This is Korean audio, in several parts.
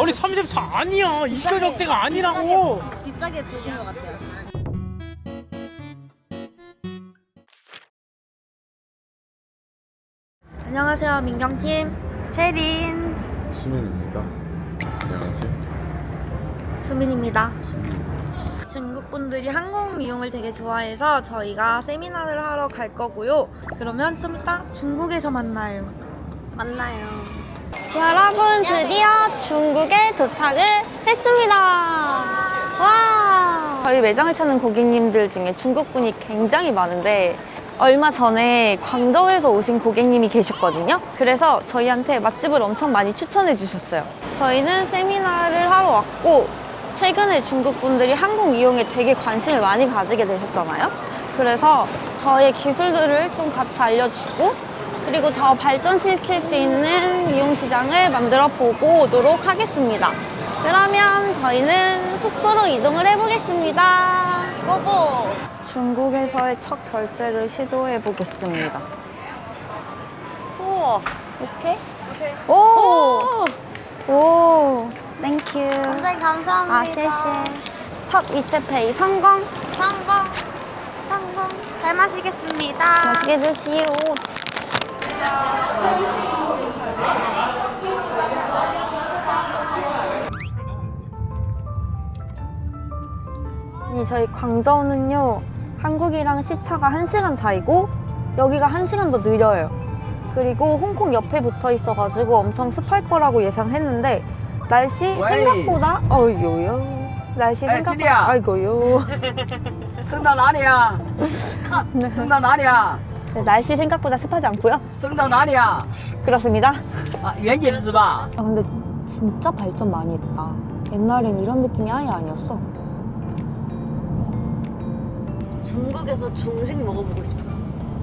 아니 34 아니야 이거 비싸게- 적대가 아니라고 비싸게, 비싸게 주신 것 같아요. 안녕하세요 민경팀 채린 수민입니다. 안녕하세요. 수민입니다. 중국 분들이 한국 미용을 되게 좋아해서 저희가 세미나를 하러 갈 거고요. 그러면 좀 이따 중국에서 만나요. 만나요. 여러분 드디어 중국에 도착을 했습니다. 와! 저희 매장을 찾는 고객님들 중에 중국 분이 굉장히 많은데 얼마 전에 광저우에서 오신 고객님이 계셨거든요. 그래서 저희한테 맛집을 엄청 많이 추천해 주셨어요. 저희는 세미나를 하러 왔고 최근에 중국 분들이 한국 이용에 되게 관심을 많이 가지게 되셨잖아요. 그래서 저의 기술들을 좀 같이 알려주고 그리고 더 발전시킬 수 있는 미용 시장을 만들어 보고 오도록 하겠습니다. 그러면 저희는 숙소로 이동을 해보겠습니다. 고고! 중국에서의 첫 결제를 시도해 보겠습니다. 우와, 오케이? 오! 오! 땡큐. 선생님 감사합니다. 아,谢谢. 첫 위챗페이 성공. 성공. 성공. 잘 마시겠습니다. 맛있게 드시오. 이 저희 광저우는요 한국이랑 시차가 1시간 차이고 여기가 1시간 더 느려요 그리고 홍콩 옆에 붙어 있어가지고 엄청 습할 거라고 예상했는데 날씨 왜? 생각보다 어이요요 날씨 에이, 생각보다 찌리야. 아이고요 升到哪里啊？升到哪里啊？ 네, 날씨 생각보다 습하지 않고요 升到哪里啊？ 그렇습니다 啊，远点是吧？ 아 근데 진짜 발전 많이 했다. 옛날엔 이런 느낌이 아예 아니었어. 중국에서 중식 먹어보고 싶어요.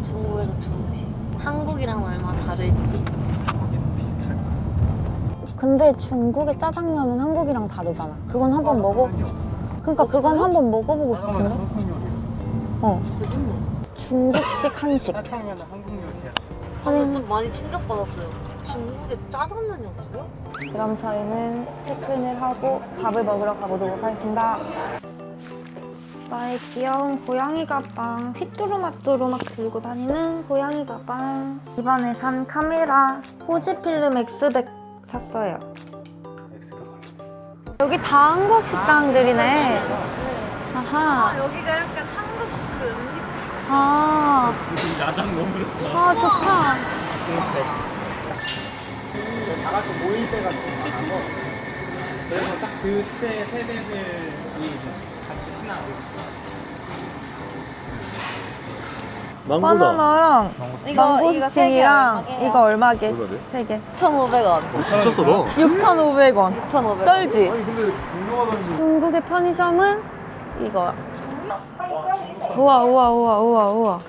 중국에서 중식. 한국이랑 얼마 다를지. 근데 중국의 짜장면은 한국이랑 다르잖아. 그건 한번 먹어. 그러니까 그건 한번 먹어보고 싶은데. 어. 거짓말. 중국식 한식. 짜장면은 한국 요리야. 근데 좀 많이 충격받았어요. 중국에 짜장면이 없어요? 그럼 저희는 체크인을 하고 밥을 먹으러 가보도록 하겠습니다. 나의 귀여운 고양이 가방. 휘뚜루마뚜루 막 들고 다니는 고양이 가방. 이번에 산 카메라 호지필름 X백 샀어요. 여기 다 한국 식당들이네. 아하. 여기가 약간 한국 그 아, 야장 너무 아 좋다 다 같이 모일 때가 좀 많아서 그래서 딱 그때 세대들이 같이 신나고 바나나랑 이거 이거 세 개. 망고스틴이랑 이거 얼마게? 얼마래? 세 개. 1,500원. 미쳤어 너. 6,500원. 1,500원. 쩔지? 아니 근데 유명하다는 중국의 편의점은 이거. 우와 우와 우와 우와 우와.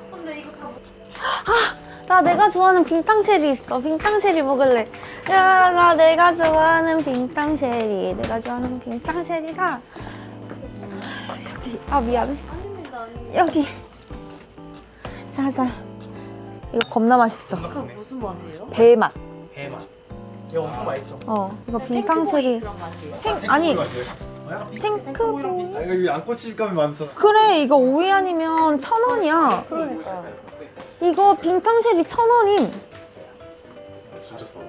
아, 나 내가 좋아하는 빙탕쉐리 있어. 빙탕쉐리 먹을래. 야, 나 내가 좋아하는 빙탕쉐리. 내가 좋아하는 빙탕쉐리가 여기. 아 미안해. 여기. 자자. 이거 겁나 맛있어. 그 무슨 맛이에요? 배맛. 배만 이거 엄청 맛있어 어, 이거 빙탕쉐리. 그런 맛이에요. 생 아니 생크보. 아 이거 이 양꼬치감이 많잖아. 그래 이거 5위 아니면 천 원이야. 그러니까. 이거 빙탕쉐리 천 원임. 진짜 써.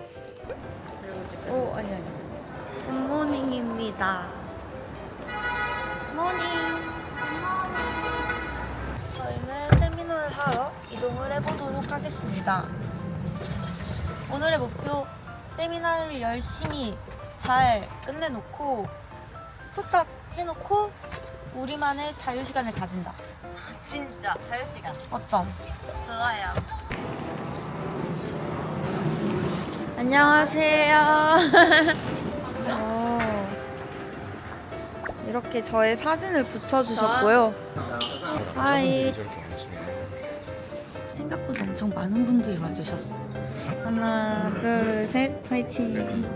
오 아니 아니. 굿모닝입니다. 굿모닝. 저희는 세미나를 하러 이동을 해보도록 하겠습니다. 오늘의 목표 세미나를 열심히 잘 끝내놓고 후딱 해놓고 우리만의 자유 시간을 가진다. 진짜 자유시간. 어떤? 좋아요. 안녕하세요. 어, 이렇게 저의 사진을 붙여주셨고요. 하이. 생각보다 엄청 많은 분들이 와주셨어. 하나, 둘, 셋, 화이팅.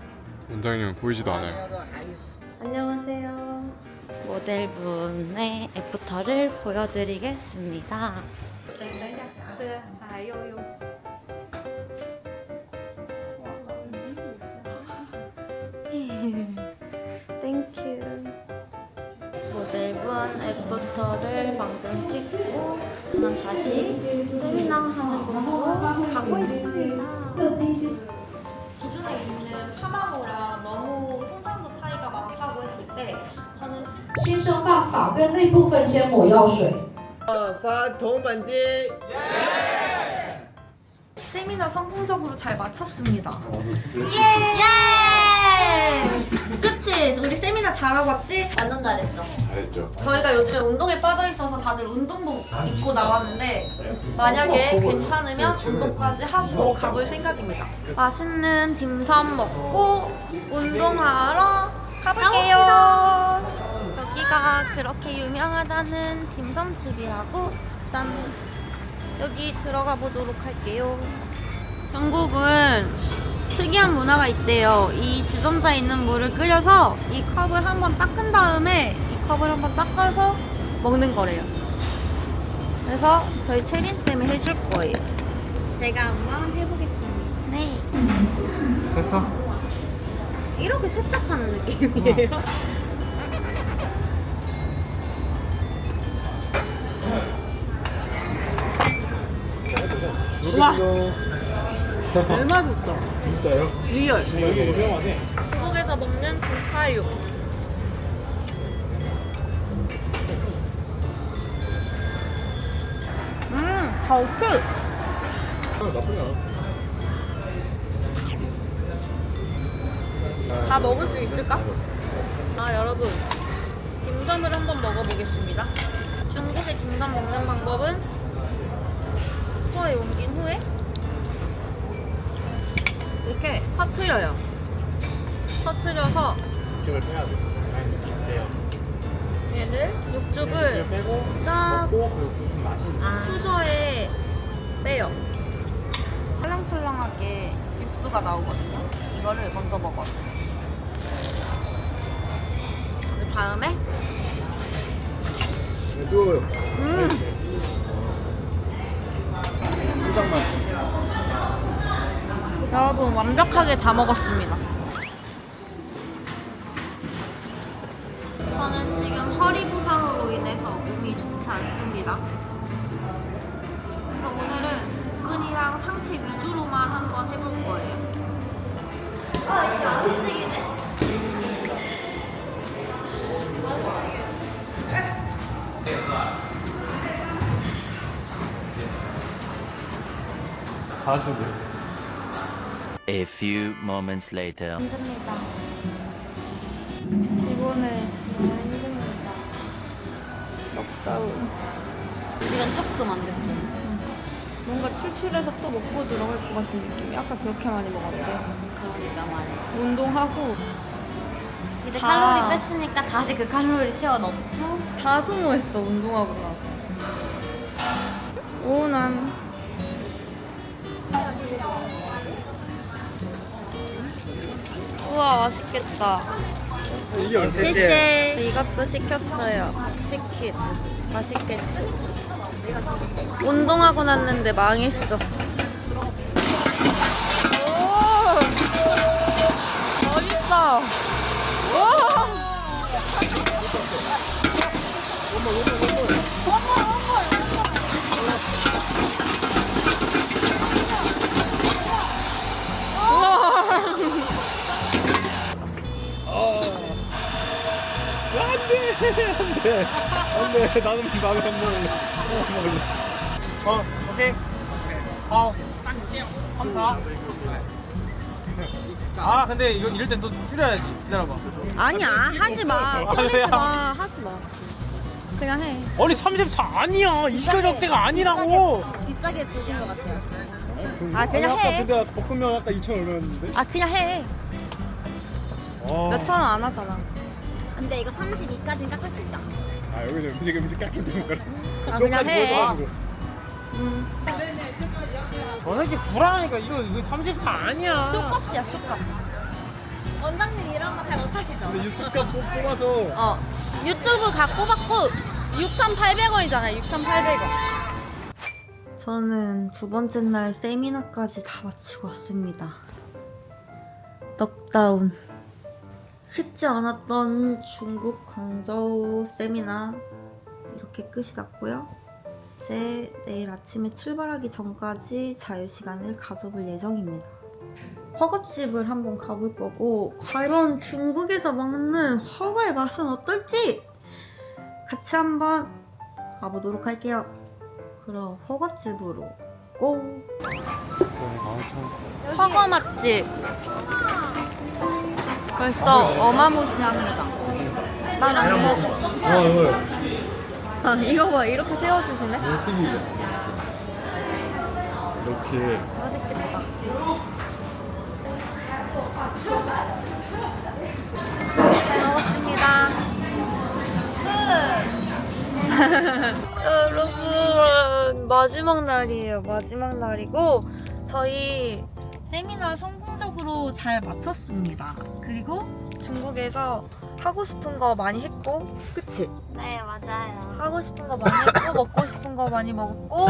원장님은 보이지도 않아요. 안녕하세요. 모델분의 애프터를 보여드리겠습니다. 땡큐. 모델분 애프터를 방금 찍고 저는 다시 세미나 하는 곳으로 가고 있습니다. 新生发发根那部分先抹药水。二三，同本金。 세미나 성공적으로 잘 마쳤습니다. 예! 그치? 우리 세미나 잘하고 왔지? 완전 잘했죠. 잘했죠. 저희가 요즘에 운동에 빠져 있어서 다들 운동복 입고 나왔는데 만약에 괜찮으면 운동까지 하고 가볼 생각입니다. 맛있는 dimsum 먹고 운동하러 가볼게요. 여기가 그렇게 유명하다는 딤섬 집이라고 일단 여기 들어가 보도록 할게요. 영국은 특이한 문화가 있대요. 이 주전자에 있는 물을 끓여서 이 컵을 한번 닦은 다음에 이 컵을 한번 닦아서 먹는 거래요. 그래서 저희 채린 쌤이 해줄 거예요. 제가 한번 해보겠습니다. 네. 됐어. 이렇게 세척하는 느낌이에요. 와. 얼마 좋다. 진짜요? 리얼. 여기 유명하네. 한국에서 먹는 분파육. 음. 나쁘지 않아. 다 먹을 수 있을까? 아 여러분 딤섬을 한번 먹어보겠습니다 중국의 딤섬 먹는 방법은 수거에 옮긴 후에? 이렇게 퍼트려요. 퍼트려서 육즙을 빼야 돼. 빼요. 얘를 육즙을 육즙을 빼고 딱 먹고 맛이 수저에 빼요. 찰랑찰랑하게 육수가 나오거든요. 이거를 먼저 먹어요. 그 다음에? 뜨거워요. 음 여러분 완벽하게 다 먹었습니다. 저는 지금 허리 부상으로 인해서 몸이 좋지 않습니다. 그래서 오늘은 끈이랑 상체 위주로만 한번 해볼 거예요. 아 이게 안 움직이네. 다 하시는데. A few moments later. 힘듭니다. 이번에 너무 힘듭니다. 넉다운. 시간 조금 안 됐어요. 뭔가 출출해서 또 먹고 들어갈 것 같은 느낌이 아까 그렇게 많이 먹었는데 그러니까 말이에요. 운동하고 이제 다. 칼로리 뺐으니까 다시 그 칼로리 채워 넣고 다 소모했어 운동하고 나서 오난 우와 맛있겠다. 이게 얼마? 이것도 시켰어요. 치킨. 맛있겠죠 운동하고 났는데 망했어 안돼 나는 마음에 안 먹을래. 어 오케이. 어 쌍띠 감사. 아 근데 이거 이럴 땐또 줄여야지. 기다려봐. 아니야 하지 마 화내지 마 하지 마 그냥 해 아니 34 아니야. 이거 적대가 아니라고. 비싸게 주신 것 같아요. 아, 그냥 아까 해. 근데 아까 볶음면 아까 2천 얼마였는데? 아 그냥 해. 아, 몇천 원 안 하잖아. 근데 이거 32까지 깎을 수 있다. 아 여기는 음식 음식 깎임 좀 가라. 아, 그냥 해. 저 새끼 구라니까 이거 이거 34 아니야. 쇼값이야 쇼값. 원장님 이런 거 잘 못하시죠? 근데 유튜브 꼭 뽑아서 어 유튜브 다 뽑았고 6,800원이잖아요 6,800원 저는 두 번째 날 세미나까지 다 마치고 왔습니다 넉다운 쉽지 않았던 중국 광저우 세미나 이렇게 끝이 났고요 이제 내일 아침에 출발하기 전까지 자유 시간을 가져볼 예정입니다 허거집을 한번 가볼 거고 과연 중국에서 먹는 허거의 맛은 어떨지 같이 한번 가보도록 할게요. 그럼 허거집으로 고! 허거 맛집 벌써 어마무시합니다. 난안 먹어. 아 이거 아, 이거 봐 이렇게 세워주시네. 튀기 이렇게 맛있겠다. 잘 먹었습니다. 끝! 여러분, 마지막 날이에요. 마지막 날이고, 저희 세미나 성공적으로 잘 마쳤습니다. 그리고 중국에서 하고 싶은 거 많이 했고, 그치? 네, 맞아요. 하고 싶은 거 많이 했고 먹고 싶은 거 많이 먹었고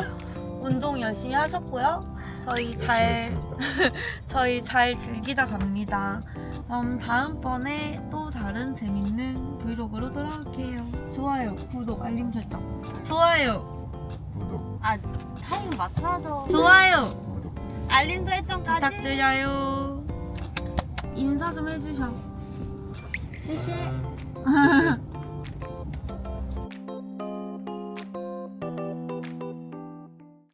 운동 열심히 하셨고요. 저희 잘 저희 잘 즐기다 갑니다. 그럼 다음번에 또 다른 재밌는 브이로그로 돌아올게요. 좋아요, 구독, 알림 설정. 좋아요, 구독 아, 타임 맞춰야죠. 좋아요 구독 알림 설정까지. 부탁드려요. 인사 좀 해주셔. 실시.